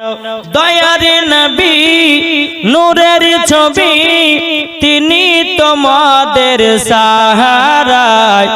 দয়ার নবী, নূরের ছবি, তিনি তোমাদের সাহারায়।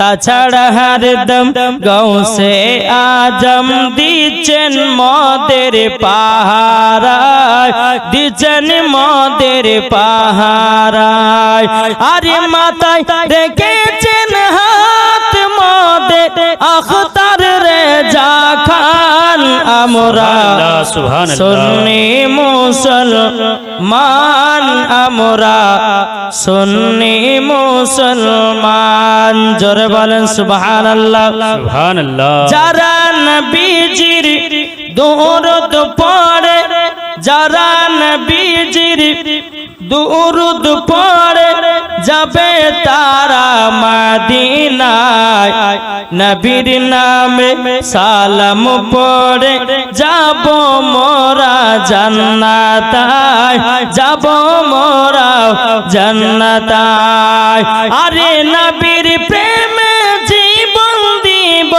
তাছাড়া হরদম গৌসে আজম দিচ্ছেন মদের পাহারায়, দিচ্ছেন মদের পাহারায়। আরে মাথায় রেখেছেন আমরা সুন্নি মুসলমান আমরা সুন্নি মুসলমান। জোরে বলেন সুবহানাল্লাহ। সুবহানাল্লাহ। যারা নবীজির দূরত পড়ে যারা নবীজির দূরত পড়ে যাবে তারা মদিনায়। নবীর নামে সালাম পড়ে, যাব মোরা জান্নাতায়, যাব মোরা জান্নাতায়। আরে নবীর প্রেমে জীবন দিব,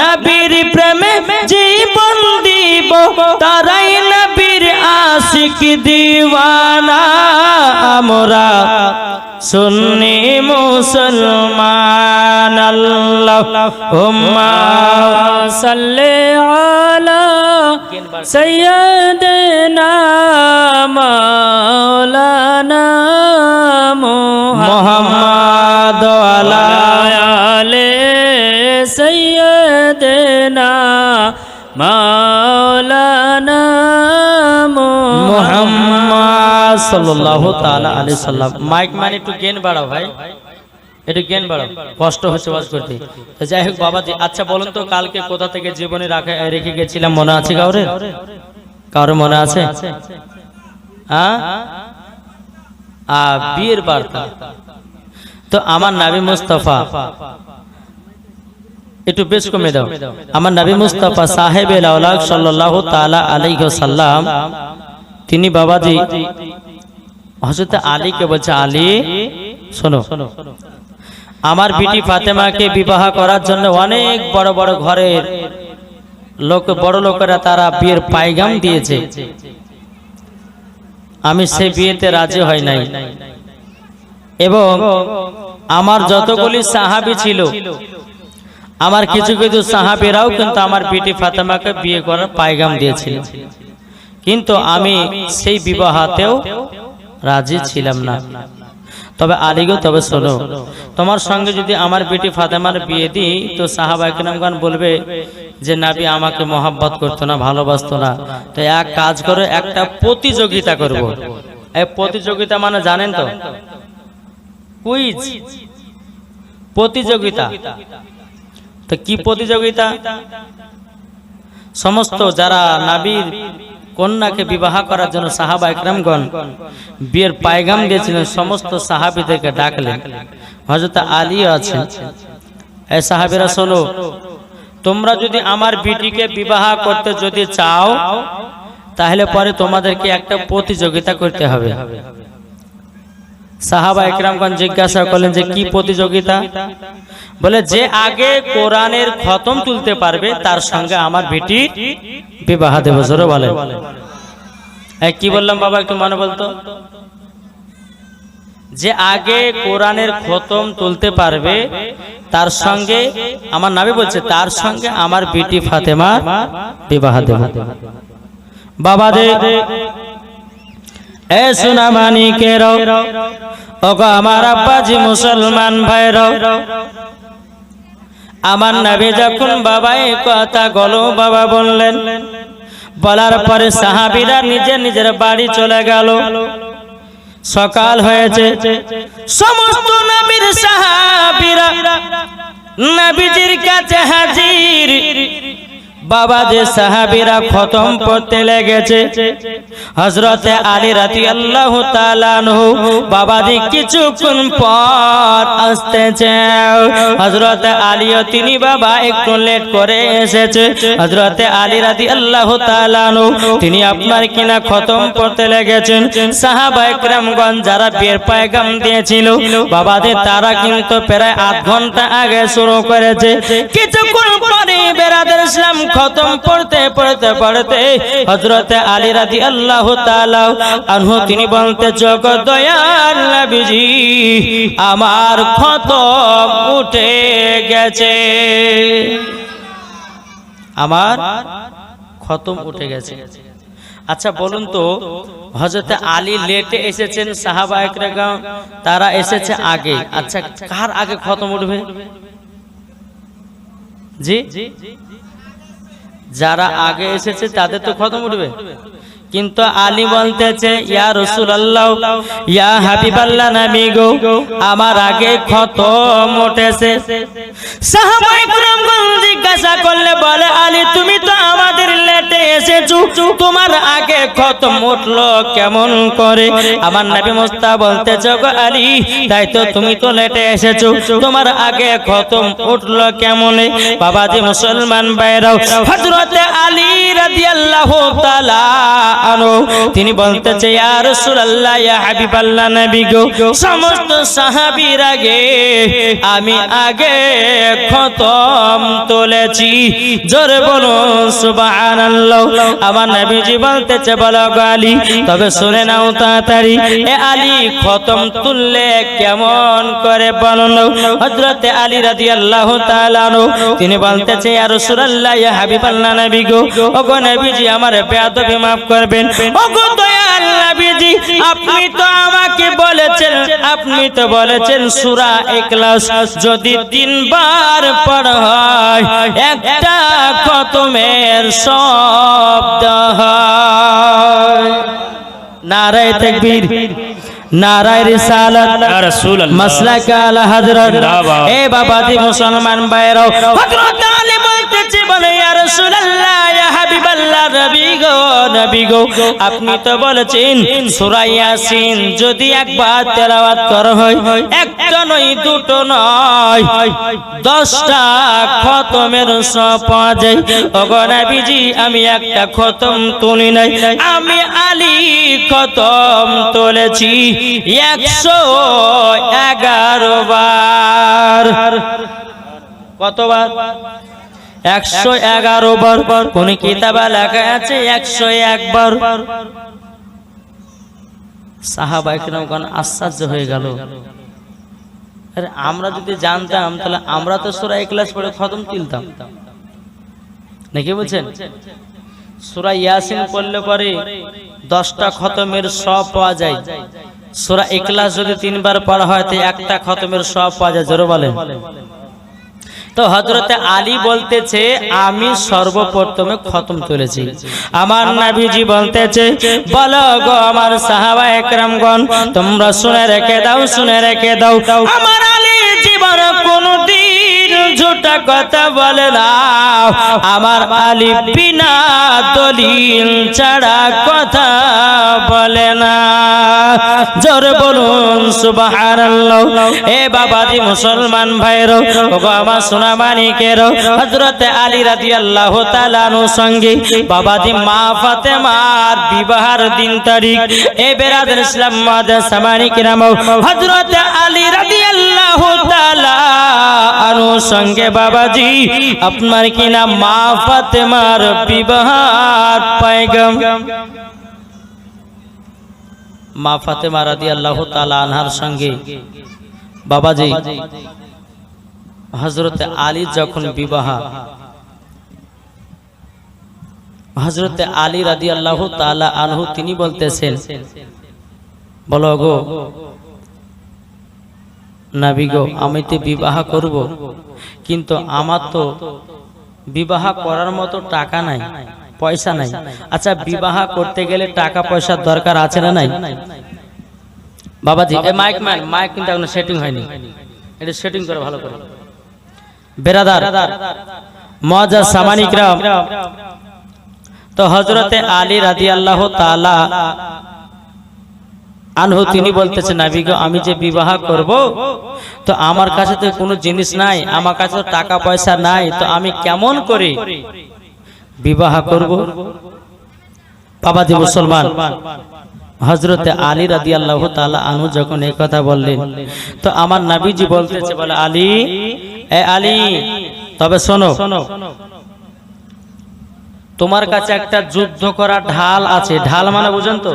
নবীর প্রেমে জীবন দিব, তারাই নবীর আশিক দিওয়ানা, আমরা সুন্নি মুসলমান আল্লাহ উম্মা সাল্লি আলা সাইয়্যিদিনা মাওলানা মোহাম্মদ আলা আলে সাইয়্যিদিনা মাওলানা মোহাম্মদ সাল্লাল্লাহু তাআলা আলাইহি সাল্লাম। মাইক মানে একটু গেন বাড়াও ভাই। একটু গেন বাড়াও। কষ্ট হচ্ছে ওয়াজ করতে। তো যাই হোক বাবাজি আচ্ছা বলুন তো কালকে কোথা থেকে জীবনে রাখা রেখে গেছিলাম মনে আছে কাউরে? কারও মনে আছে? হ্যাঁ? বিয়ের বার্তা। তো আমার নাবি মুস্তাফা একটু বেশ কমে দাও। আমার নবী মুস্তাফা সাহেব আলাইহি সাল্লাম তিনি বাবাজি হযরত আলীকে বলছে আলী শোনো। আমার বিটি ফাতেমাকে বিবাহ করার জন্য অনেক বড় বড় ঘরের লোক বড় লোকেরা তারা বিয়ের পাইগাম দিয়েছে। আমি সেই বিয়েতে রাজি হয় নাই। এবং আমার যতগুলি সাহাবি ছিল আমার কিছু কিছু সাহাবিরাও কিন্তু আমার বিটি ফাতেমাকে বিয়ে করার পায়গাম দিয়েছিল। কিন্তু আমি সেই বিবাহাতেও রাজি ছিলাম না। তবে আলিগো তবে শোনো, তোমার সঙ্গে যদি আমার বেটি ফাতেমার বিয়ে দিই, তো সাহাবা একরামগান বলবে যে, নাবি আমাকে মহাব্বত করতো না, ভালোবাসতো না। তো এক কাজ করে, একটা প্রতিযোগিতা করব। এই প্রতিযোগিতা মানে জানেন তো? কুইজ। প্রতিযোগিতা। তো কি প্রতিযোগিতা? সমস্ত যারা নাবির কন্যাকে বিবাহ করার জন্য সাহাবা একরামগণ বিয়ের পায়গাম দিয়েছিলেন সমস্ত সাহাবিদেরকে ডাকলেন। হজরত আলী আছেন। এই সাহাবিরা শোনো তোমরা যদি আমার বিটিকে বিবাহ করতে যদি চাও, তাহলে পরে তোমাদেরকে একটা প্রতিযোগিতা করতে হবে। সাহাবা একরামগণ জিজ্ঞাসা করলেন যে, কি প্রতিযোগিতা? বলে, যে আগে কোরআনের খতম তুলতে পারবে, তার সঙ্গে আমার বেটি বিবাহ দেব। জোরে বলে কি বললাম বাবা, একটু মনে বলতো? যে আগে কোরআনের খতম তুলতে পারবে, তার সঙ্গে আমার নাবি বলছে, তার সঙ্গে আমার বেটি ফাতেমা বিবাহ দেব। বাবা দে এ সোনা মানিকের ওগো আমার আব্বাজি মুসলমান ভাইর আমার নবী যখন বাবা এ কথা গলো, বাবা বললেন, বলার পরে সাহাবিরা নিজের নিজের বাড়ি চলে গেল। সকাল হয়েছে। সমস্ত নবীর সাহাবিরা নবীজির কাছে হাজির। বাবা যে সাহাবিরা খতম পড়তে লেগেছে। হজরতে আলী রাতি আল্লাহ বাবা যে কিছুক্ষণ পর আসতেছে। হজরতে আলীও তিনি বাবা একটু লেট করে এসেছে। হজরতে আলী রাতি আল্লাহ তিনি আপনার কিনা খতম পড়তে লেগেছেন। সাহাবা যারা বিয়ের পায়গাম দিয়েছিল বাবাদের তারা কিন্তু প্রায় আধ ঘণ্টা আগে শুরু করেছে। কিছুক্ষণ পরে বেড়াদের ইসলাম খতম পড়তে পড়তে পড়তে হজরত আলী রাজি আল্লাহ আনহু, তিনি বলতে জগৎ দয়াল আমার খতম উঠে গেছে। আমার খতম উঠে গেছে। আচ্ছা বলুন তো হজরত আলী লেটে এসেছেন সাহাবা একরাগাম তারা এসেছে আগে। আচ্ছা কার আগে খতম উঠবে? জি? যারা আগে এসেছে, তাদের তো খতম উঠবে। কিন্তু আলী বলতেছে, ইয়া রসুল আল্লাহ ইয়া হাবিব আল্লাহ নামি গো, আমার আগে খতম মোটেছে জিজ্ঞাসা করলে বলে, আলী, তুমি তো আমাদের লেটে এসেছ? তোমার আগে খতম উঠল কেমন করে? আমার নবী মুস্তা বলতেছে, গো আলী, তাই তো তুমি তো লেটে এসেছ। তোমার আগে খতম উঠল কেমনে? বাবাজি মুসলমান বাইরাও হযরতে আলী রাদিয়াল্লাহু তাআলা আনহু, তিনি বলতেছে, ইয়া রাসূলুল্লাহ, ইয়া হাবিবাল্লাহ নবী গো, সমস্ত সাহাবীর আগে আমি আগে খতম তুলেছি। জোরে বলুন, সুবহানাল্লাহ। আমার নবীজি বলতেছে, বলো আলী, তবে শুনে নাও তাড়াতাড়ি। এ আলী, খতম তুললে কেমন করে বলুন হজরতে আলী রাদিয়াল্লাহু তাআলা তিনি বলতেছে, ইয়া রাসূলুল্লাহ, ইয়া হাবিবাল্লাহ নবী গো। ও গো নবীজি আমার বেয়াদবি maaf করবেন। ও নবীজি আপনি তো আমাকে বলেছেন আপনি তো বলেছেন সূরা ইখলাস। যদি তিনবার পড়া হয় একটা খতমের শব্দ হয় নারায় তাকবীর নারায় রিসালাত রাসূলুল্লাহ। মাসলাক আলা হযরত। এ বাবাজি মুসলমান ভাইরাও হযরত আলী বলতেছে বলে ইয়া রাসূলুল্লাহ হাবিবাল্লাহ নবী গো নবী গো, আপনি তো বলেছেন সূরা ইয়াসিন যদি একবার তেলাওয়াত করা হয়, একটা নয়, দুটো নয়, দশটা খতমের সব পাওয়া যায়। ওগো নবীজি, আমি একটা খতম তুলি নাই, আমি আলী খতম তুলেছি একশো এগারো বার। কতবার? একশো এগারো বার কোন কিতাবা লেখা আছে, একশো একবার সাহাবা একরকম আশ্চর্য হয়ে গেল। আরে, আমরা যদি জানতাম, তাহলে আমরা তো সুরা ক্লাস পড়ে খতম তুলতাম। নাকি বলছেন? সুরা ইয়াসিন পড়লে পরে দশটা খতমের সব পাওয়া যায়। সুরা ইখলাস যদি তিনবার পড়া হয়, তো একটা খতমের সব পাওয়া যায়। জোরে বলেন। তো হজরতে আলী বলতেছে আমি সর্বপ্রথমে খতম তুলেছি আমার নাভিজি বলতেছে বলো গো আমার সাহাবা একরামগণ তোমরা শুনে রেখে দাও শুনে রেখে দাও। আমার ঝুটা কথা বলে না আমার আলী বিনা দলিল ছাড়া কথা বলে না জোর বলুন সুবহানাল্লাহ এ বাবাজি মুসলমান ভাইরো ওগো আমার সোনা মানিকের হযরত আলী রাদিয়াল্লাহু তাআলা নু সঙ্গে বাবাজি মা ফাতেমার বিবাহের দিন তারিখ এ বেরাদর ইসলাম মাদার সামানি কিরাম হযরত আলী রাদিয়াল্লাহু সঙ্গে বাবাজি, আপনার কি নাম মা ফাতেমার বিবাহের পয়গম। মা ফাতেমা রাদি আল্লাহ তালা আনহার সঙ্গে বাবাজি হজরত আলী যখন বিবাহ হজরত আলী রাদি আল্লাহ তালা আনহু তিনি বলতেছেন, বলো গো নাবি গো, আমি তো বিবাহ করব। কিন্তু আমার তো বিবাহ করার মতো টাকা নাই, পয়সা নাই। আচ্ছা বিবাহ করতে গেলে টাকা পয়সার দরকার আছে না নাই? বাবাজি, এ মাইক ম্যান মাইক কিন্তু এখনও সেটিং হয়নি। এটা সেটিং করে, ভালো করে। বেরাদার মজা সামানিকরাম তো হজরতে আলী রাদি আল্লাহ তালা আনহু তিনি বলতেছেন নাবিগ আমি যে বিবাহ করব তো আমার কাছে তো কোনো জিনিস নাই আমার কাছে টাকা পয়সা নাই তো আমি কেমন করে? বিবাহ করব? বাবাজি মুসলমান হজরতে আলী রাদি আল্লাহ তালা আনু যখন এই কথা বললেন তো আমার নাবিজি বলতেছে বলে আলী এ আলী তবে শোনো তোমার কাছে একটা যুদ্ধ করা ঢাল আছে ঢাল মানে বুঝেন তো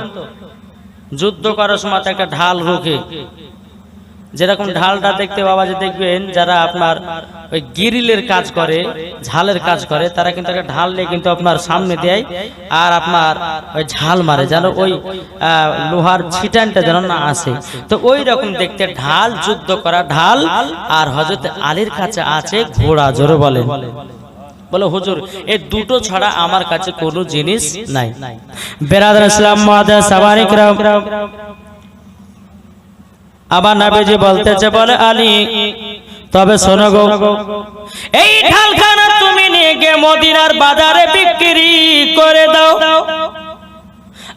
যুদ্ধ করার সময় একটা ঢাল রুখে। যেরকম ঢালটা দেখতে বাবা যে দেখবেন, যারা আপনার ওই গিরিলের কাজ করে, ঝালের কাজ করে, তারা কিন্তু একটা ঢাল নিয়ে কিন্তু আপনার সামনে দেয় আর আপনার ওই ঝাল মারে, যেন ওই লোহার ছিটানটা যেন না আসে। তো ওই রকম দেখতে ঢাল, যুদ্ধ করা ঢাল, আর হজরত আলীর কাছে আছে ঘোড়া, জোরে বলেন। বলে, হুজুর এই দুটো ছাড়া আমার কাছে কোনো জিনিস নাই। বেরাদার ইসলাম মাদা সাবারিকরাম আবার নাবিজি বলতেছে, বলে, আলী, তবে শোনো গো, এই ঢালখানা তুমি নিয়ে গিয়ে মদিনার বাজারে বিক্রি করে দাও।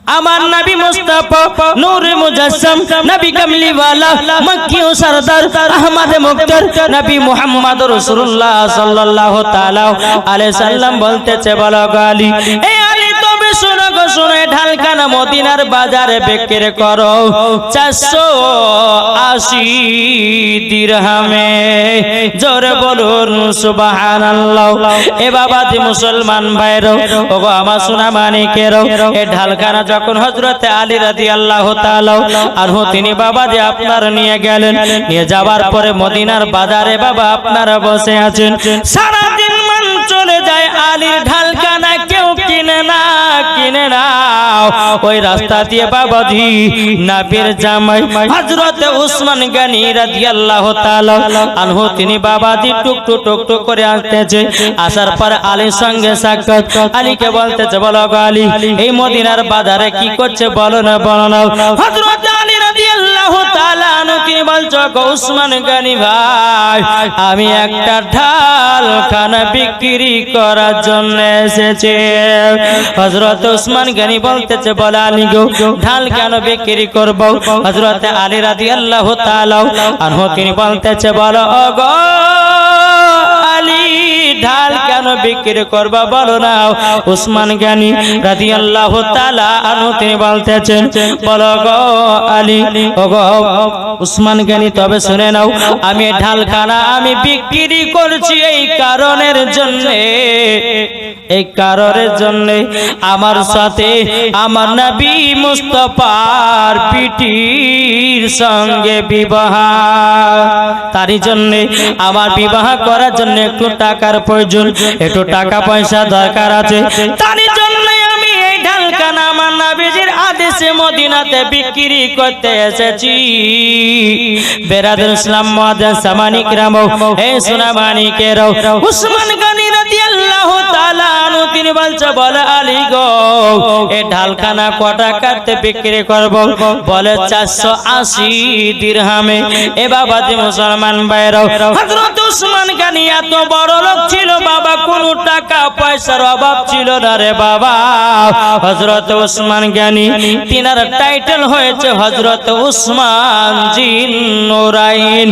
আমার নবী মুস্তাফা, নূর মুজাসসাম নবী কামলিওয়ালা, মক্কি ও সরদার, আহমদ মুক্তার, নবী মুহাম্মদ রাসূলুল্লাহ সাল্লাল্লাহু তাআলা আলাইহি সাল্লাম বলতেছে, বলো গালি। এই ঢালখানা মদিনার বাজারে বিক্রি করো। চারশো আশি দিরহামে। জোরে বলুন, সুবহানাল্লাহ। এ বাবা দি মুসলমান ভাইরো, ওগো আমার সোনা মানিকেরও এ ঢালখানা যখন হযরতে আলী রাদিয়াল্লাহু তাআলা আনহু, তিনি বাবা যে আপনার নিয়ে গেলেন। নিয়ে যাওয়ার পরে মদিনার বাজারে বাবা আপনারা বসে আছেন। সারা দিন মান চলে যায় আলীর ঢালখানা, কেউ কিনে না কিনে না। ওই রাস্তা দিয়ে বাবাজি নাবির জামাই হযরত উসমান গনি রাদিয়াল্লাহু তাআলা আনহু, তিনি বাবাজি টুক টুক করে আসতেছে আসার পর আলীর সঙ্গে সাক্ষাৎ। আলীকে বলতেছে, বলো আলী, এই মদিনার বাজারে কি করছে? বলো না বলো না। হযরত আলী আমি একটা ঢাল খানা বিক্রি করার জন্য এসেছি। হজরত উসমান গানি বলতেছে, বলে আলী গো, ঢাল কেন বিক্রি করব? হজরত আলী রাদি আল্লাহ তালাও আর তিনি বলতেছে, বলো গো ঢাল কেন বিক্রি করবা বলো না? উসমান জ্ঞানী রাতি আল্লাহ আনু তিনি বলতেছেন, বলো গো আলী উসমান জ্ঞানী তবে শুনে নাও, আমি ঢালখানা আমি বিক্রি করছি এই কারণের জন্য। এই কারণের জন্য আমার সাথে আমার নবী মুস্তফার পিটির সঙ্গে বিবাহ। তারই জন্য আমার বিবাহ করার জন্য একটু টাকার প্রয়োজন, একটু টাকা পয়সা দরকার আছে। তারই জন্য আমি এই ঢালকানা আমার নবীজির আদেশে মদিনাতে বিক্রি করতে এসেছি। বেরাদুল ইসলাম মুআদ্দাস সামানিক রাম হে সোনা মানিকের উসমান তিনি বলছে, বলে আলী গো এই ঢালখানা কটা কাটতে বিক্রি করব? বলে 480 দিরহামে। এ বাবা যে মুসলমান ভাইরাও হযরত উসমান গনি এত বড় লোক ছিল, বাবা, কোনো টাকা পয়সার অভাব ছিল না রে বাবা। হযরত উসমান গনি, তিনার টাইটেল হয়েছে, হযরত উসমান জিন নুরাইন,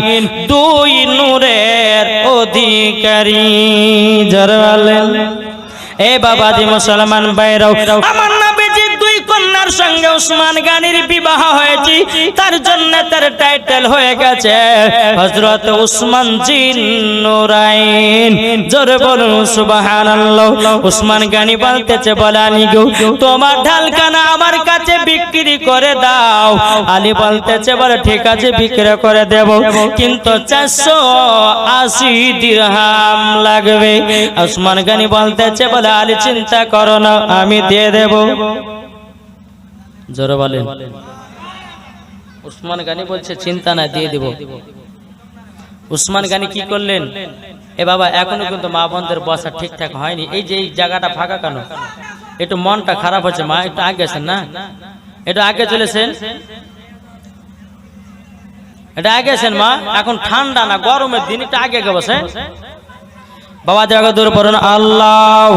দুই নূরের অধিকারী। জরওয়ালেন এ বাবাজি মুসলমান বাইরাও আমার নবী কন্যার সঙ্গে উসমান গানির বিবাহ হয়েছে, তার জন্য তার টাইটেল হয়ে গেছে হজরত উসমান জিন নুরাইন। জোরে বলুন, সুবহানাল্লাহ। উসমান গানি বলতেছে, বলে, আলী গো, তোমার ঢালখানা আমার কাছে বিক্রি করে দাও। আলী বলতেছে, বলে, ঠিক আছে, বিক্রি করে দেব, কিন্তু চারশো আশি দিরহাম লাগবে। উসমান গানি বলতেছে, বলে, আলী, চিন্তা করো না, আমি দিয়ে দেব। জোরে বলেন। উসমান গানি বলছে, চিন্তা না দিয়ে দেব। উসমান গানি কি করলেন? এ বাবা, এখনও কিন্তু মা বোনদের বসা ঠিকঠাক হয়নি। এই যে এই জায়গাটা ফাঁকা কেন? একটু মনটা খারাপ হচ্ছে মা, একটু আগে আছেন না? একটু আগে চলেছেন এটা আগে আছেন মা, এখন ঠান্ডা না গরমের দিন, একটু আগে বসে বাবা জায়গা দূর পড়ুন। আল্লাহ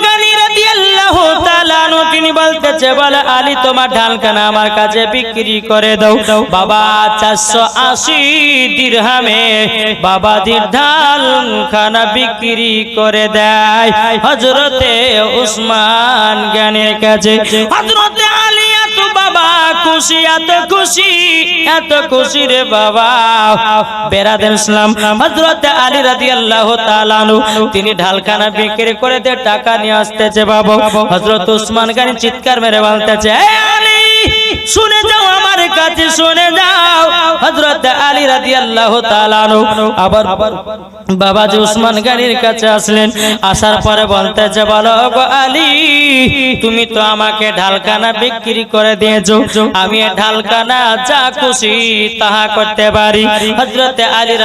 বলতেছে, বলে, আলী, তোমার ঢালখানা আমার কাছে বিক্রি করে দাও। বাবা, চারশো আশি দিরহামে বাবা দির ঢালখানা বিক্রি করে দেয়। হজরতে উসমান জ্ঞানের কাছে হজরতে খুশি, এত খুশি এত খুশি রে বাবা। বেরাদের ইসলাম হজরত আলী রাজি আল্লাহ তালানু তিনি ঢালখানা বিক্রি করে দিয়ে টাকা নিয়ে আসতেছে বাবা। হজরত উসমান গানি চিৎকার মেরে বলতেছে, "এই আলী! শুনে যাও, আমার কাছে শুনে যাও। হযরত আলী তাআলা আনহু আবার বাবাজি উসমান গানির কাছে আসলেন। আসার পরে বলতেছে, বলো গো আলী, তুমি তো আমাকে ঢালখানা বিক্রি করে দিয়েছ। আমি এ ঢালখানা যা খুশি তাহা করতে পারি। হযরতে আলী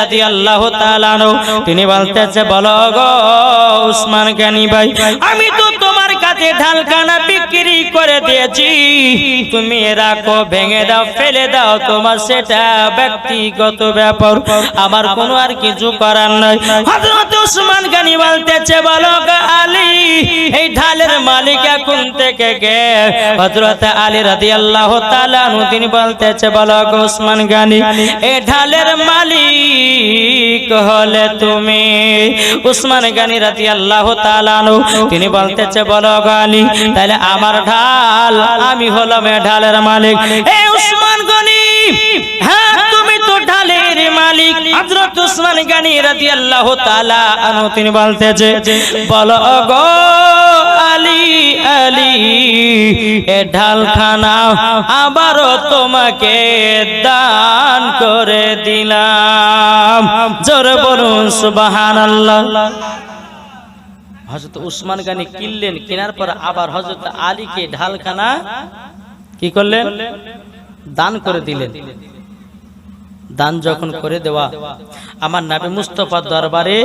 তাআলা আনহু, তিনি বলতেছে, বলো গো উসমান গানি ভাই, আমি তো কাছে ঢালখানা বিক্রি করে দিয়েছি। তুমি রাখো, ভেঙে দাও, ফেলে দাও, তোমার সেটা ব্যক্তিগত ব্যাপার। আমার কোনো আর কিছু করার নয় হযরত উসমান গানি বলতেছে, বলো আলী, এই ঢালের মালিক এখন থেকে কে? হযরত আলী রাদিয়াল্লাহু তাআলা তিনি বলতেছে, বলো গো উসমান গানি এই ঢালের মালিক হলে তুমি। উসমান গানি রাদিয়াল্লাহু তাআলা তিনি বলতেছে, বলো গো আলী তাহলে আমার ঢাল আমি হলাম ঢালের মালিক। এ উসমান গনি হ্যাঁ তুমি তো ঢালের মালিক। হযরত উসমান গানি রাদিয়াল্লাহু তাআলা আনহু তিনি বলতেছে বলো গো আলী আলী এ ঢালখানা আবারও তোমাকে দান করে দিলাম। জোরে বলুন সুবহানাল্লাহ। হযরত উসমান গানি কিনলেন, কেনার পর আবার হজরত আলীকে ঢালখানা কি করলেন? দান করে দিলেন। দান যখন করে দেওয়া, আমার নাবি মুস্তফার দরবারে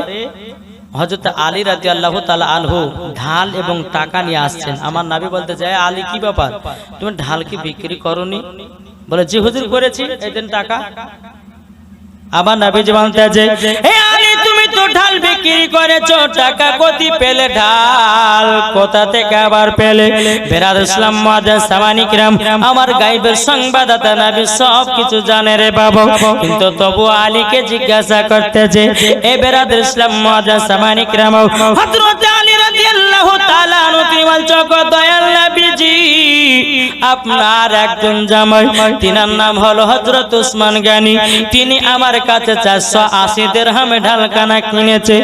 হযরত আলী রাজি আল্লাহ তালা আলহু ঢাল এবং টাকা নিয়ে আসছেন। আমার নাবি বলতে চায়, আলী, কি ব্যাপার? তুমি ঢাল কি বিক্রি করনি? বলে, জি হুজুর, করেছি টাকা। আবার নাবিজি বলতে আছে আলী, তুমি তো ঢাল বিক্রি করেছ, টাকা কতি পেলে ঢাল। কোথা থেকে আবার পেলে? বেরাদ ইসলাম মাদার সামানিক রাম আমার গাইবের সংবাদদাতা নাবি সব কিছু জানে রে বাবা। কিন্তু তবু আলীকে জিজ্ঞাসা করতে যে, এ বেরাদ ইসলাম মাদা সামানিক রাম হযরত রাদিয়াল্লাহু তাআলা নবীজি, আপনার একজন জামাই, তিনার নাম হলো হযরত উসমান গানি। তিনি আমার কাছে চারশো আশি দেড়হামে ঢালকানা কিনেছে,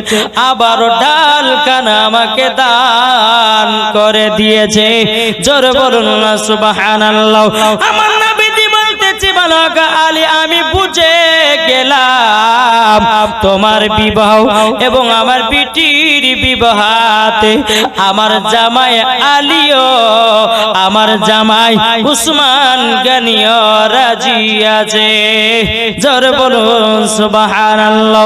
আবারও ঢালকানা আমাকে দান করে দিয়েছে। জোর বলুন না, সুবহানাল্লাহ। আমার নবীজি বালক আলী, আমি বুঝে গেলাম তোমার বিবাহ এবং আমার বিটির বিবাহাতে। আমার জামাই আলিও, আমার জামাই উসমান গানিও রাজি আছে। জোর বলুন, সুবহানাল্লাহ।